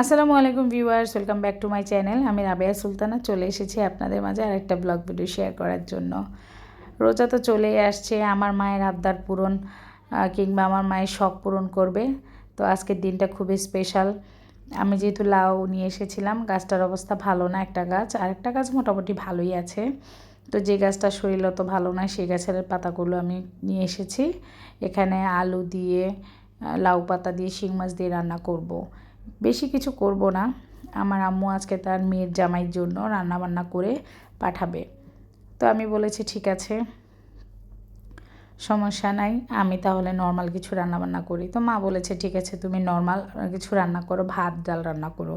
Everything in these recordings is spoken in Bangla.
আসসালামু আলাইকুম viewers, welcome back to my channel. আমি রাবেয়া সুলতানা, চলে এসেছি আপনাদের মাঝে আরেকটা ব্লগ ভিডিও শেয়ার করার জন্য। রোজা তো চলেই আসছে, আমার মায়ের আবদার পূরণ কিংবা আমার মায়ের শখ পূরণ করবে। তো আজকের দিনটা খুবই স্পেশাল আমি যেহেতু লাউ নিয়ে এসেছিলাম, গাছটার অবস্থা ভালো না একটা গাছ আরেকটা গাছ মোটামুটি ভালোই আছে। তো যে গাছটা শরীর অত ভালো নয় সেই গাছের পাতাগুলো আমি নিয়ে এসেছি। এখানে আলু দিয়ে লাউ পাতা দিয়ে, শিং মাছ দিয়ে রান্না করব। বেশি কিছু করব না। আমার আম্মু আজকে তার মেয়ের জামাইয়ের জন্য রান্না বান্না করে পাঠাবে। তো আমি বলেছি, ঠিক আছে, সমস্যা নাই, আমি তাহলে নর্মাল কিছু রান্না বান্না করি। তো মা বলেছে, ঠিক আছে, তুমি নর্মাল কিছু রান্না করো, ভাত, ডাল রান্না করো।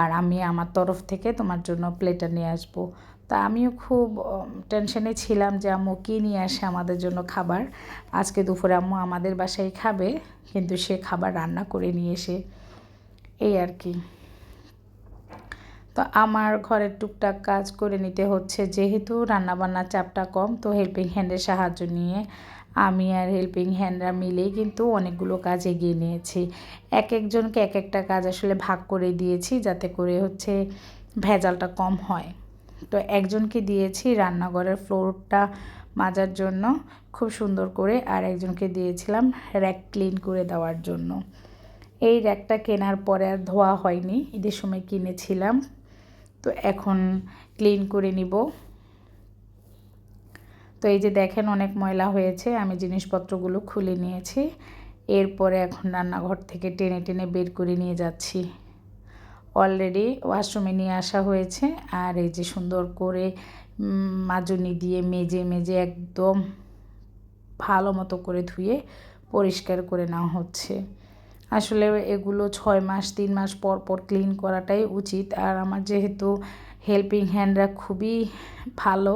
আর আমি আমার তরফ থেকে তোমার জন্য প্লেটার নিয়ে আসব। তা আমিও খুব টেনশনে ছিলাম যে, আম্মু, কী নিয়ে আসে আমাদের জন্য খাবার? আজকে দুপুরে আম্মু আমাদের বাসায় খাবে, কিন্তু সে খাবার রান্না করে নিয়ে এসে এই আর কি। তো আমার ঘরের টুকটাক কাজ করে নিতে হচ্ছে, যেহেতু রান্নাবান্নার চাপটা কম, তো হেল্পিং হ্যান্ডের সাহায্য নিয়ে আমি আর হেল্পিং হ্যান্ডরা মিলেই কিন্তু অনেকগুলো কাজ এগিয়ে নিয়েছি। এক একজনকে এক একটা কাজ আসলে ভাগ করে দিয়েছি, যাতে করে হচ্ছে ভেজালটা কম হয়। তো একজনকে দিয়েছি রান্নাঘরের ফ্লোরটা মাজার জন্য খুব সুন্দর করে, আর একজনকে দিয়েছিলাম র্যাক ক্লিন করে দেওয়ার জন্য। এই র্যাকটা কেনার পরে আর ধোয়া হয়নি, ঈদের সময় কিনেছিলাম। তো এখন ক্লিন করে নিব। তো এই যে দেখেন অনেক ময়লা হয়েছে, আমি জিনিসপত্রগুলো খুলে নিয়েছি। এরপরে এখন রান্নাঘর থেকে টেনে টেনে বের করে নিয়ে যাচ্ছি। অলরেডি ওয়াশরুমে নিয়ে আসা হয়েছে, আর এই যে সুন্দর করে মাজনি দিয়ে মেজে মেজে একদম ভালো মতো করে ধুয়ে পরিষ্কার করে নেওয়া হচ্ছে। আসলে এগুলো ছয় মাস, তিন মাস পর পর ক্লিন করাটাই উচিত। আর আমার যেহেতু হেল্পিং হ্যান্ডরা খুবই ভালো,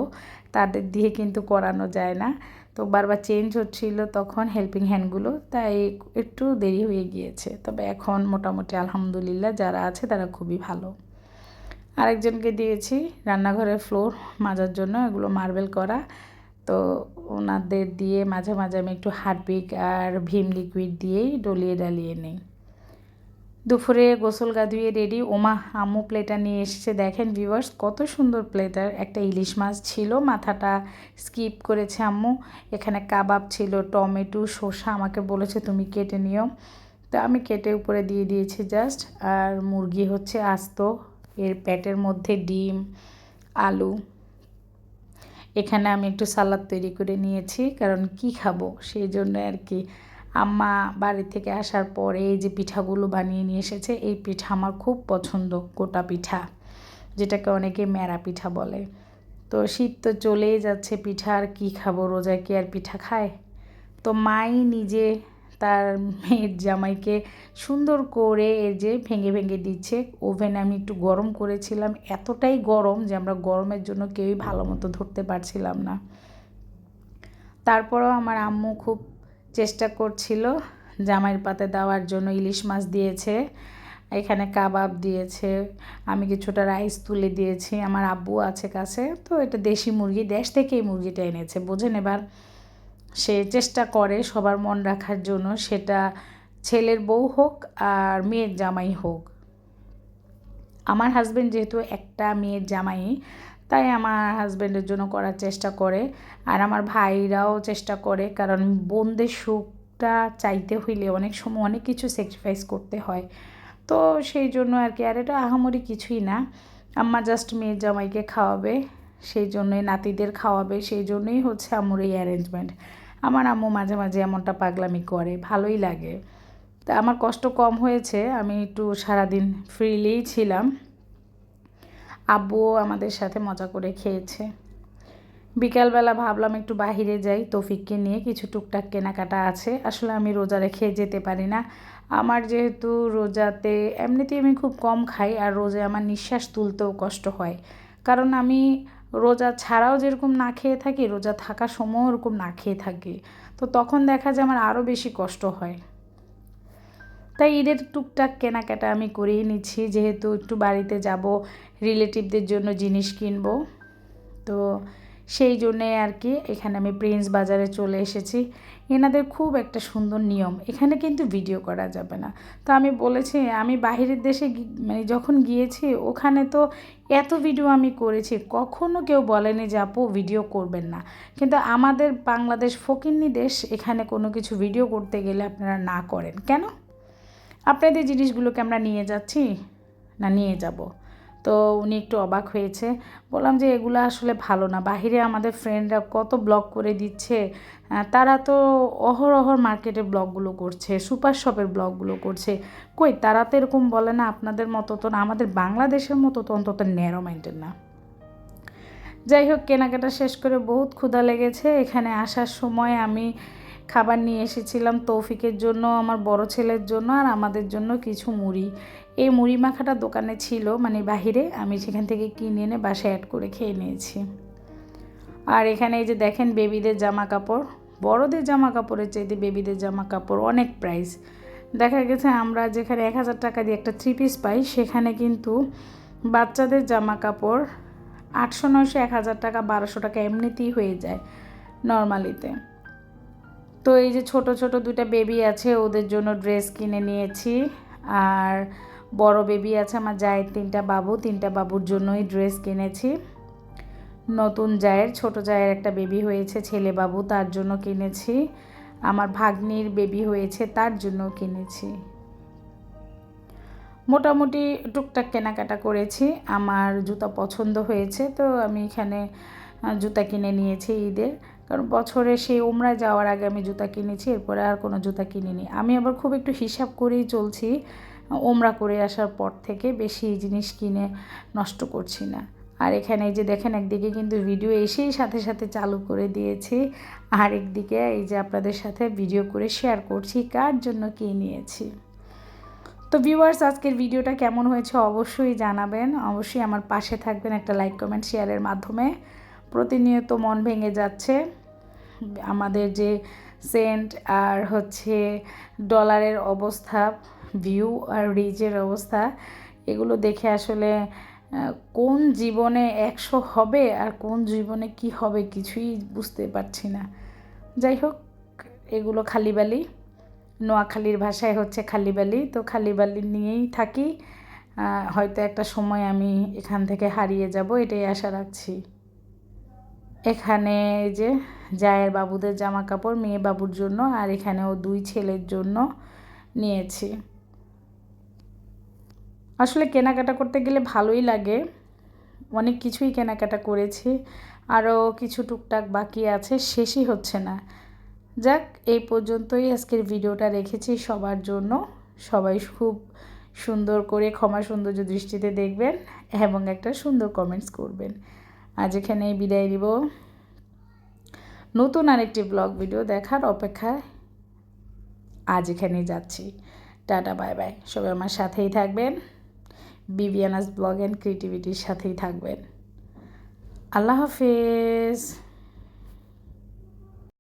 তাদের দিয়ে কিন্তু করানো যায় না। তো বারবার চেঞ্জ হচ্ছিল তখন হেল্পিং হ্যান্ডগুলো তাই একটু দেরি হয়ে গিয়েছে। তবে এখন মোটামুটি আলহামদুলিল্লাহ যারা আছে তারা খুবই ভালো। আরেকজনকে দিয়েছি, রান্নাঘরের ফ্লোর মাজার জন্য, এগুলো মার্বেল করা। তো ওনাদের দিয়ে মাঝে মাঝে আমি একটু হারপিক আর ভীম লিকুইড দিয়েই ডলিয়ে ডালিয়ে নিই। দুপুরে গোসল গা ধুয়ে রেডি ওমা, আম্মু প্লেটা নিয়ে এসেছে। দেখেন ভিউয়ার্স কত সুন্দর প্লেটার একটা ইলিশ মাছ ছিল। মাথাটা স্কিপ করেছে আম্মু। এখানে কাবাব ছিল, টমেটো, শসা। আমাকে বলেছে, তুমি কেটে নিও। তো আমি কেটে উপরে দিয়ে দিয়েছি জাস্ট আর মুরগি হচ্ছে আস্ত। এর প্যাটের মধ্যে ডিম, আলু। এখানে আমি একটু সালাদ তৈরি করে নিয়েছি, কারণ কি খাব? সেই জন্য আর কি আম্মা বাড়ি থেকে আসার পরে এই যে পিঠাগুলো বানিয়ে নিয়ে এসেছে, এই পিঠা আমার খুব পছন্দ, গোটা পিঠা, যেটাকে অনেকে মেরা পিঠা বলে। তো শীত তো চলেই যাচ্ছে পিঠা, আর কী খাব? রোজা কি আর পিঠা খায়? তো মাই নিজে তার মেয়ের জামাইকে সুন্দর করে এই যে ভেঙে ভেঙে দিচ্ছে। ওভেনে আমি একটু গরম করেছিলাম। এতটাই গরম যে আমরা গরমের জন্য কেউই ভালো মতো ধরতে পারছিলাম না। তারপরেও আমার আম্মু খুব চেষ্টা করছিল জামাইয়ের পাতে দেওয়ার জন্য ইলিশ মাছ দিয়েছে, এখানে কাবাব দিয়েছে, আমি কিছুটা রাইস তুলে দিয়েছি। আমার আব্বু আছে কাছে, তো এটা দেশি মুরগি, দেশ থেকেই মুরগিটা এনেছে, বোঝেন এবার। সে চেষ্টা করে সবার মন রাখার জন্য, সেটা ছেলের বউ হোক আর মেয়ের জামাই হোক। আমার হাজব্যান্ড যেহেতু একটা মেয়ের জামাই, তাই আমার হাজব্যান্ডের জন্য করার চেষ্টা করে। আর আমার ভাইরাও চেষ্টা করে, কারণ বোনদের সুখটা চাইতে হইলে অনেক সময় অনেক কিছু স্যাক্রিফাইস করতে হয়। তো সেই জন্য আর কি, আর এটা আহামরি কিছুই না। আম্মা জাস্ট মেয়ের জামাইকে খাওয়াবে, সেই জন্যই নাতিদের খাওয়াবে, সেই জন্যই হচ্ছে আমার এই অ্যারেঞ্জমেন্ট আমার আম্মু মাঝে মাঝে এমনটা পাগলামি করে, ভালোই লাগে। তা আমার কষ্ট কম হয়েছে, আমি একটু সারাদিন ফ্রিলিই ছিলাম। আব্বুও আমাদের সাথে মজা করে খেয়েছে। বিকালবেলা ভাবলাম একটু বাহিরে যাই, তৌফিককে নিয়ে কিছু টুকটাক কেনাকাটা আছে। আসলে আমি রোজা রেখে যেতে পারি না। আমার যেহেতু রোজাতে এমনিতেই আমি খুব কম খাই, আর রোজে আমার নিঃশ্বাস তুলতেও কষ্ট হয়। কারণ আমি রোজা ছাড়াও যেরকম না খেয়ে থাকি, রোজা থাকার সময়ও ওরকম না খেয়ে থাকি। তো তখন দেখা যায় আমার আরও বেশি কষ্ট হয়। তাই ঈদের টুকটাক কেনাকাটা আমি করেই নিচ্ছি, যেহেতু একটু বাড়িতে যাব, রিলেটিভদের জন্য জিনিস কিনবো। তো সেই জন্যে আর কি এখানে আমি প্রিন্স বাজারে চলে এসেছি। এনাদের খুব একটা সুন্দর নিয়ম, এখানে কিন্তু ভিডিও করা যাবে না। তো আমি বলেছি, আমি বাহিরের দেশে মানে যখন গিয়েছি, ওখানে তো এত ভিডিও আমি করেছি, কখনো কেউ বলেনি যে, আপু ভিডিও করবেন না। কিন্তু আমাদের বাংলাদেশ ফকিন্নি দেশ, এখানে কোনো কিছু ভিডিও করতে গেলে আপনারা না করেন। কেন? আপনাদের জিনিসগুলোকে আমরা নিয়ে যাচ্ছি না নিয়ে যাব? তো উনি একটু অবাক হয়েছে। বললাম যে, এগুলো আসলে ভালো না। বাহিরে আমাদের ফ্রেন্ডরা কত ব্লগ করে দিচ্ছে। তারা তো অহরহর মার্কেটে ব্লগগুলো করছে সুপার শপের ব্লগগুলো করছে। কই, তারা তো এরকম বলে না, আপনাদের মতো তো না, আমাদের বাংলাদেশের মতো তো অন্তত ন্যারো মাইন্ডের না। যাই হোক, কেনাকাটা শেষ করে বহুত ক্ষুধা লেগেছে। এখানে আসার সময় আমি খাবার নিয়ে এসেছিলাম তৌফিকের জন্য, আমার বড় ছেলের জন্য আর আমাদের জন্য কিছু মুড়ি। এই মুড়ি মাখাটা দোকানে ছিল মানে বাহিরে। আমি সেখান থেকে কিনে এনে বাসায় অ্যাড করে খেয়ে নিয়েছি। আর এখানে এই যে দেখেন বেবিদের জামা কাপড় বড়দের জামা কাপড়ের চাইতে বেবিদের জামা কাপড় অনেক প্রাইস দেখা গেছে আমরা যেখানে এক হাজার টাকা দিয়ে একটা থ্রি পিস পাই, সেখানে কিন্তু বাচ্চাদের জামা কাপড় আটশো নয়শো, এক হাজার টাকা, বারোশো টাকা এমনিতেই হয়ে যায় নর্মালিতে তো। এই যে ছোট ছোট দুইটা বেবি আছে, ওদের জন্য ড্রেস কিনে নিয়েছি। আর বড় বেবি আছে, আমার জায়ের তিনটা বাবু, তিনটা বাবুর জন্যই ড্রেস কিনেছি। নতুন জায়ের, ছোট জায়ের একটা বেবি হয়েছে, ছেলে বাবু তার জন্য কিনেছি। আমার ভাগ্নির বেবি হয়েছে, তার জন্য কিনেছি। মোটামুটি টুকটাক কেনাকাটা করেছি, আমার জুতা পছন্দ হয়েছে, তো আমি এখানে জুতা কিনে নিয়েছি ঈদের। কারণ বছরে সেই ওমরায় যাওয়ার আগে আমি জুতা কিনেছি, এরপরে আর কোনো জুতা কিনিনি। আমি আবার খুব একটু হিসাব করেই চলছি ওমরা করে আসার পর থেকে বেশি জিনিস কিনে নষ্ট করছি না। আর এখানে এই যে দেখেন, একদিকে কিন্তু ভিডিও এসেই সাথে সাথে চালু করে দিয়েছি, আর একদিকে এই যে আপনাদের সাথে ভিডিও করে শেয়ার করছি, কার জন্য কী নিয়েছি। তো ভিউয়ার্স আজকের ভিডিওটা কেমন হয়েছে অবশ্যই জানাবেন। অবশ্যই আমার পাশে থাকবেন একটা লাইক কমেন্ট শেয়ারের মাধ্যমে। প্রতিনিয়ত মন ভেঙে যাচ্ছে। আমাদের যে সেন্ট আর হচ্ছে ডলারের অবস্থা ভিউ আর রিচের অবস্থা, এগুলো দেখে আসলে কোন জীবনে একশো হবে আর কোন জীবনে কি হবে কিছুই বুঝতে পারছি না। যাই হোক, এগুলো খালিবালি। নোয়াখালীর ভাষায় হচ্ছে খালিবালি। তো খালিবালি নিয়েই থাকি। হয়তো একটা সময় আমি এখান থেকে হারিয়ে যাব, এটাই আশা রাখছি। এখানে যে জায়ের বাবুদের জামা কাপড় মেয়ে বাবুর জন্য আর এখানেও দুই ছেলের জন্য নিয়েছি। আসলে কেনাকাটা করতে গেলে ভালোই লাগে। অনেক কিছুই কেনাকাটা করেছি। আরও কিছু টুকটাক বাকি আছে, শেষই হচ্ছে না। যাক, এই পর্যন্তই আজকের ভিডিওটা রেখেছি সবার জন্য। সবাই খুব সুন্দর করে ক্ষমা সৌন্দর্য দৃষ্টিতে দেখবেন এবং একটা সুন্দর কমেন্টস করবেন। আজ এখানে বিদায় দিব নতুন আরেকটি ব্লগ ভিডিও দেখার অপেক্ষায় আজ এখানেই যাচ্ছি। টাটা বাই বাই সবাই আমার সাথেই থাকবেন। বিবিয়ানাস ব্লগ অ্যান্ড ক্রিয়েটিভিটির সাথেই থাকবেন। আল্লাহ হাফেজ।